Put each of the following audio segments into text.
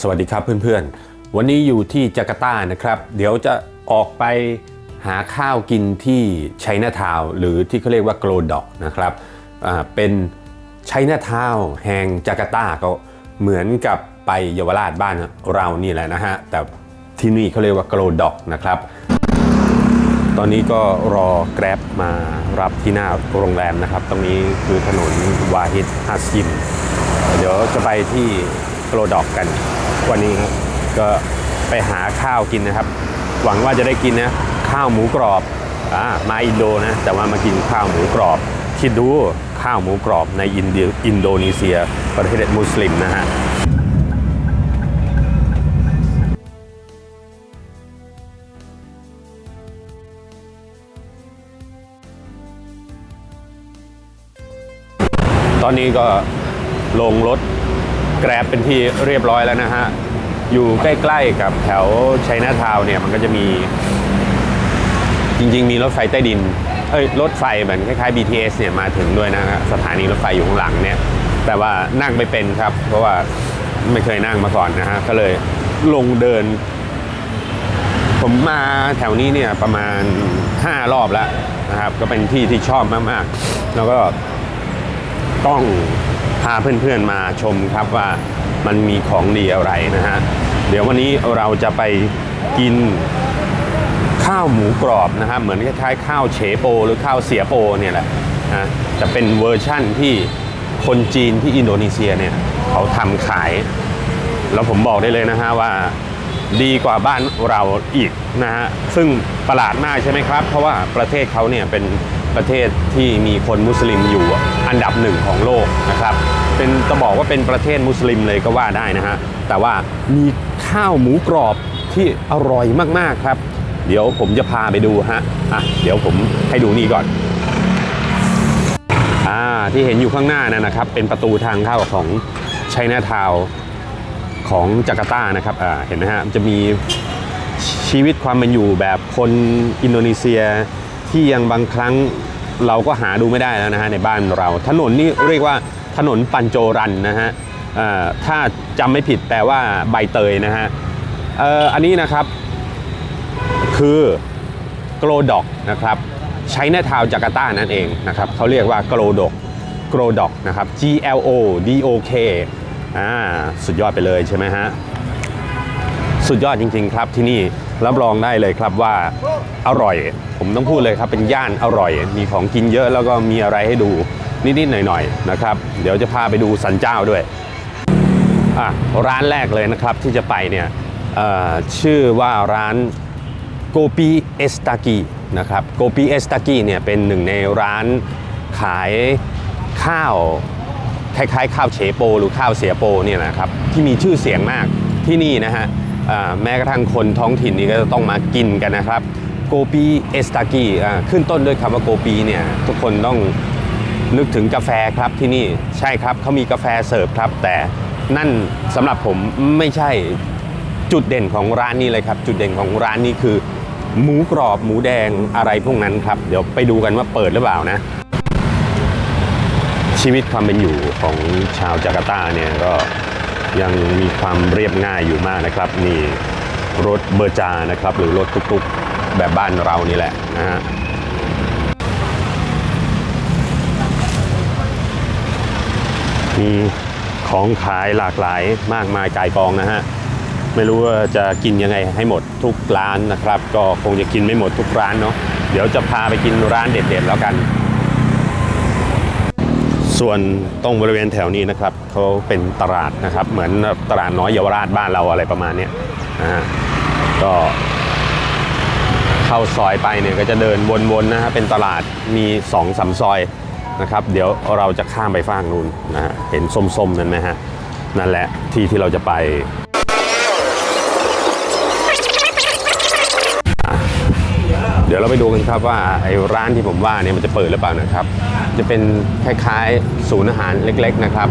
สวัสดีครับเพื่อนๆ วันนี้อยู่ที่จาการ์ตานะครับ เดี๋ยวจะออกไปหาข้าวกินที่ไชน่าทาวหรือที่เขาเรียกว่าโกลดอกนะครับเป็นไชน่าทาวแห่งจาการ์ตาก็เหมือนกับไปเยาวราชบ้านเรานี่แหละนะฮะ แต่ที่นี่เขาเรียกว่าโกลดอกนะครับ ตอนนี้ก็รอแกร็บมารับที่หน้าโรงแรมนะครับ ตรงนี้คือถนนวาฮิดฮัสยิม เดี๋ยวจะไปที่ โกลดอกกัน วันนี้ครับก็ไปหาข้าวกินนะครับ หวังว่าจะได้กินนะข้าวหมูกรอบอ่ามาอินโดนะแต่ว่ามากินข้าวหมูกรอบคิดดูข้าวหมูกรอบในอินเดียอินโดนีเซีย ประเทศมุสลิมนะฮะตอนนี้ก็ลงรถ แกร็บเป็นที่เรียบร้อยแล้วนะฮะ อยู่ใกล้ๆกับแถวชัยนาทาวน์เนี่ยมันก็จะมี จริงๆ มีรถไฟใต้ดิน เอ้ย รถไฟเหมือนคล้ายๆ BTS เนี่ยมาถึงด้วยนะฮะสถานีรถไฟอยู่ข้างหลังเนี่ย แต่ว่านั่งไม่เป็นครับ เพราะว่าไม่เคยนั่งมาก่อนนะฮะ ก็เลยลงเดิน ผมมาแถวนี้เนี่ยประมาณ 5 รอบแล้วนะครับ ก็เป็นที่ที่ชอบมากๆ แล้วก็ต้องาเพื่อนๆมาชมครับว่ามันมีของดีอะไรนะฮะ เดี๋ยววันนี้เราจะไปกินข้าวหมูกรอบนะครับเหมือนคล้ายๆข้าวเฉโป หรือข้าวเสียโปเนี่ยแหละนะจะเป็นเวอร์ชั่นที่คนจีนที่อินโดนีเซียเนี่ยเขาทำขาย แล้วผมบอกได้เลยนะฮะว่าดีกว่าบ้านเราอีกนะฮะ ซึ่งประหลาดมากใช่ไหมครับ เพราะว่าประเทศเขาเนี่ยเป็นประเทศที่มีคนมุสลิมอยู่อันดับหนึ่งของโลกนะครับ เป็นจะบอกว่าเป็นประเทศมุสลิมเลยก็ว่าได้นะฮะ แต่ว่ามีข้าวหมูกรอบที่อร่อยมากๆครับ เดี๋ยวผมจะพาไปดูฮะ อะ เดี๋ยวผมให้ดูนี่ก่อน อ่า ที่เห็นอยู่ข้างหน้านั่นนะครับ เป็นประตูทางเข้าของไชน่าทาวของจาการ์ตานะครับ อ่า เห็นไหมฮะ จะมีชีวิตความเป็นอยู่แบบคนอินโดนีเซียที่ยังบางครั้งเราก็หาดูไม่ได้แล้วนะฮะในบ้านเรา ถนนนี่เรียกว่า ถนนปันโจรันนะฮะถ้าจำไม่ผิดแปลว่าใบเตยนะฮะอ,อันนี้นะครับคือโกลดอกนะครับใช้ในทาวจาการ์ตานั่นเองนะครับเขาเรียกว่าโกลดอกโกลดอกนะครับ G L O D O K อ่าสุดยอดไปเลยใช่ไหมฮะสุดยอดจริง ๆ ครับที่นี่รับรองได้เลยครับว่าอร่อย ผมต้องพูดเลยครับเป็นย่านอร่อย มีของกินเยอะแล้วก็มีอะไรให้ดู นิดๆหน่อยๆนะครับ เดี๋ยวจะพาไปดูสันเจ้าด้วยอะร้านแรกเลยนะครับที่จะไปเนี่ยชื่อว่าร้านโกปีเอสตากีนะครับโกปีเอสตากีเนี่ยเป็นหนึ่งในร้านขายข้าวคล้ายๆ ข้าวเฉโป หรือข้าวเสียโปเนี่ยนะครับที่มีชื่อเสียงมากที่นี่นะฮะแม้กระทั่งคนท้องถิ่นนี่ก็จะต้องมากินกันนะครับโกปีเอสตากีขึ้นต้นด้วยคำว่าโกปีเนี่ยทุกคนต้อง นึกถึงกาแฟครับที่นี่ใช่ครับเขามีกาแฟเสิร์ฟครับ แต่นั่นสำหรับผมไม่ใช่จุดเด่นของร้านนี้เลยครับ จุดเด่นของร้านนี้คือ หมูกรอบหมูแดงอะไรพวกนั้นครับ เดี๋ยวไปดูกันว่าเปิดหรือเปล่านะ ชีวิตความเป็นอยู่ของชาวจาการ์ตาเนี่ยก็ยังมีความเรียบง่ายอยู่มากนะครับนี่รถเบอร์จานะครับ หรือรถตุกๆแบบบ้านเรานี่แหละนะฮะ มีของขายหลากหลายมากมายกายกองนะฮะ ไม่รู้ว่าจะกินยังไงให้หมดทุกร้านนะครับ ก็คงจะกินไม่หมดทุกร้านเนาะเดี๋ยวจะพาไปกินร้านเด็ดๆแล้วกัน ส่วนตรงบริเวณแถวนี้นะครับเขาเป็นตลาดนะครับ เหมือนตลาดน้อยเยาวราชบ้านเราอะไรประมาณนี้นะฮะก็เข้าซอยไปเนี่ยก็จะเดินวนๆนะฮะเป็นตลาดมี2อสามซอย นะครับเดี๋ยวเราจะข้ามไปฝั่งนู้นนะฮะเห็นส้มๆ นั่นไหมฮะ นั่นแหละที่ที่เราจะไปเดี๋ยวเราไปดูกันครับว่าไอ้ร้านที่ผมว่าเนี่ยมันจะเปิดหรือเปล่านะครับ จะเป็นคล้ายๆศูนย์อาหารเล็ก ๆนะครับ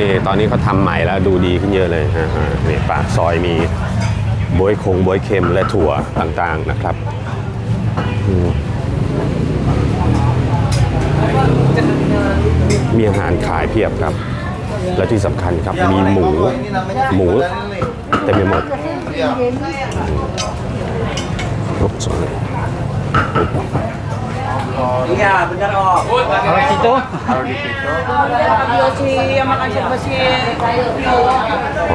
นี่ตอนนี้เขาทำใหม่แล้วดูดีขึ้นเยอะเลยฮะนี่ปากซอยมีบวยคงบวยเค็มและถั่วต่างๆนะครับ พียบครับ และที่สำคัญครับมีหมู หมูเต็มไปหมดโอ้สวย Iya, bener Om. Kalau situ? Yosi yang makan siapa sih?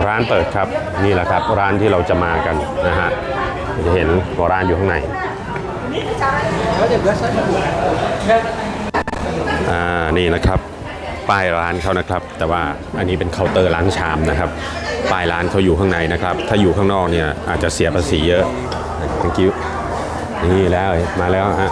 ร้านเปิดครับ นี่แหละครับร้านที่เราจะมากันนะฮะจะเห็นร้านอยู่ข้างในอ่านี่นะครับ ป้ายร้านเขานะครับ แต่ว่าอันนี้เป็นเคาน์เตอร์ร้านชามนะครับป้ายร้านเขาอยู่ข้างในนะครับ ถ้าอยู่ข้างนอกเนี่ยอาจจะเสียภาษีเยอะ thank you นี่แล้วมาแล้วฮะ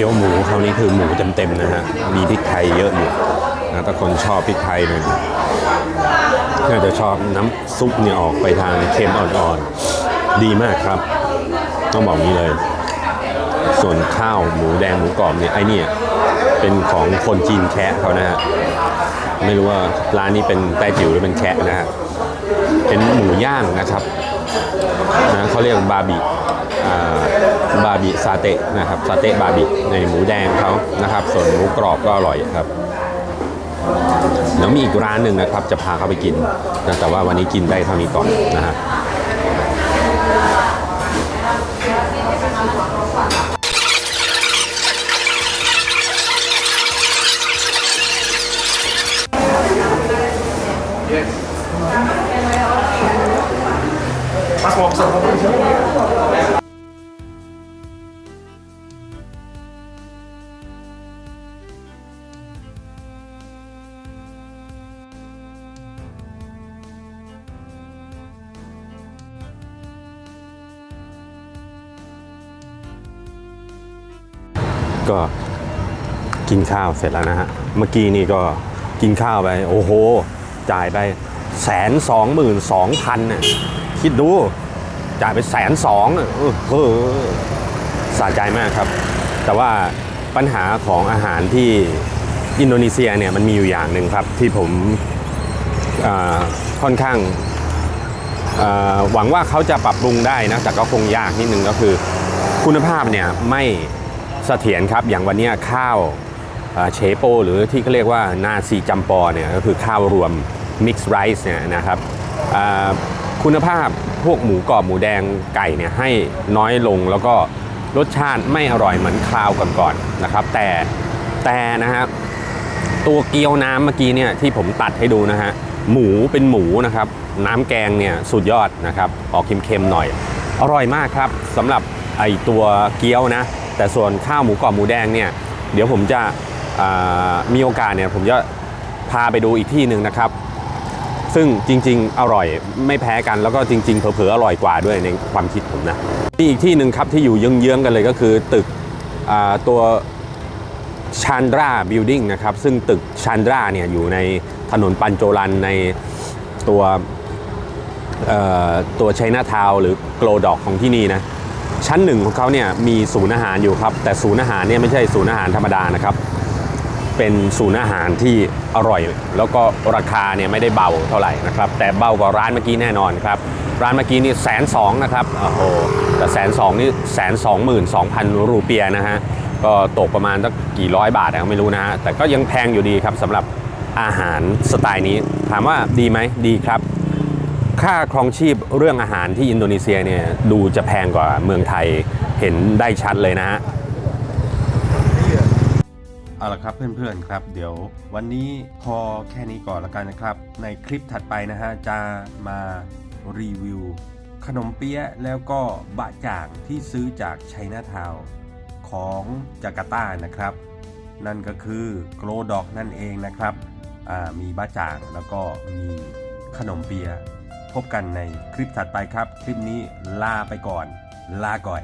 กี๊ยวหมูคราวนี้คือหมูเต็มๆนะฮะ มีพริกไทยเยอะอยู่นะถ้าคนชอบพริกไทยเนี่ยน่าจะชอบน้ำซุปเนี่ยออกไปทางเค็มอ่อนๆ ดีมากครับ ต้องบอกนี้เลย ส่วนข้าวหมูแดงหมูกรอบเนี่ยไอเนี่ยเป็นของคนจีนแคะเขานะฮะ ไม่รู้ว่าร้านนี้เป็นแต้จิ๋วหรือเป็นแคะนะฮะ เป็นหมูย่างนะครับ นะเขาเรียกบาบิอ่าบาบิซาเตะนะครับซาเตะบาบิในหมูแดงเขานะครับ ส่วนหมูกรอบก็อร่อยครับเดี๋ยวมีอีกร้านหนึ่งนะครับ จะพาเขาไปกินนะแต่ว่าวันนี้กินได้เท่านี้ก่อนนะฮะ ก็กินข้าวเสร็จแล้วนะฮะ เมื่อกี้นี่ก็กินข้าวไป โอ้โห จ่ายไปแสนสองหมื่นสองพันน่ะคิดดู จ่ายไปแสนสองเออเฮอสะใจมากครับ แต่ว่าปัญหาของอาหารที่อินโดนีเซียเนี่ยมันมีอยู่อย่างหนึ่งครับ ที่ผมค่อนข้างหวังว่าเขาจะปรับปรุงได้นะแต่ก็คงยากนิดนึงก็คือ คุณภาพเนี่ยไม่ เสถียรครับอย่างวันนี้ข้าวเชโป หรือที่เขาเรียกว่านาซีจัมปอเนี่ยก็คือข้าวรวม mixed rice เนี่ยนะครับคุณภาพพวกหมูกรอบหมูแดงไก่เนี่ยให้น้อยลงแล้วก็รสชาติไม่อร่อยเหมือนคราวก่อนๆนะครับ แต่แต่นะครับตัวเกี๊ยวน้ำเมื่อกี้เนี่ยที่ผมตัดให้ดูนะฮะหมูเป็นหมูนะครับ น้ำแกงเนี่ยสุดยอดนะครับ ออกเค็มๆหน่อย อร่อยมากครับสำหรับไอตัวเกี๊ยวนะ แต่ส่วนข้าวหมูกรอบหมูแดงเนี่ยเดี๋ยวผมจะมีโอกาสเนี่ยผมจะพาไปดูอีกที่หนึ่งนะครับ ซึ่งจริง ๆ อร่อยไม่แพ้กันแล้วก็จริง ๆ เผลอๆอร่อยกว่าด้วยในความคิดผมนะมีอีกที่หนึ่งครับที่อยู่เยื้องๆกันเลยก็คือตึกตัวชานดราบิลดิ้งนะครับซึ่งตึกชานดราเนี่ยอยู่ในถนนปันโจรันในตัวตัวไชัยนาทาวหรือโกลดอกของที่นี่นะ ชั้นหนึ่งของเขาเนี่ยมีศูนย์อาหารอยู่ครับ แต่ศูนย์อาหารเนี่ยไม่ใช่ศูนย์อาหารธรรมดานะครับ เป็นศูนย์อาหารที่อร่อย แล้วก็ราคาเนี่ยไม่ได้เบาเท่าไหร่นะครับ แต่เบากว่าร้านเมื่อกี้แน่นอนครับ ร้านเมื่อกี้นี่แสนสองนะครับโอ้โหแต่แสนสองนี่แสนสองหมื่นสองพันรูเปียนะฮะก็ตกประมาณสักกี่ร้อยบาทไม่รู้นะฮะแต่ก็ยังแพงอยู่ดีครับสำหรับอาหารสไตล์นี้ ถามว่าดีไหมดีครับ ค่าครองชีพเรื่องอาหารที่อินโดนีเซียเนี่ยดูจะแพงกว่าเมืองไทยเห็นได้ชัดเลยนะฮะเอาละครับเพื่อนๆครับ เดี๋ยววันนี้พอแค่นี้ก่อนละกันนะครับ ในคลิปถัดไปนะฮะจะมารีวิว ขนมเปี๊ยะแล้วก็บะจ่างที่ซื้อจากไชน่าทาวน์ของจาการ์ตานะครับ นั่นก็คือโกลดอกนั่นเองนะครับมีบะจ่างแล้วก็มีขนมเปี๊ยะ พบกันในคลิปถัดไปครับ คลิปนี้ลาไปก่อน ลาก่อย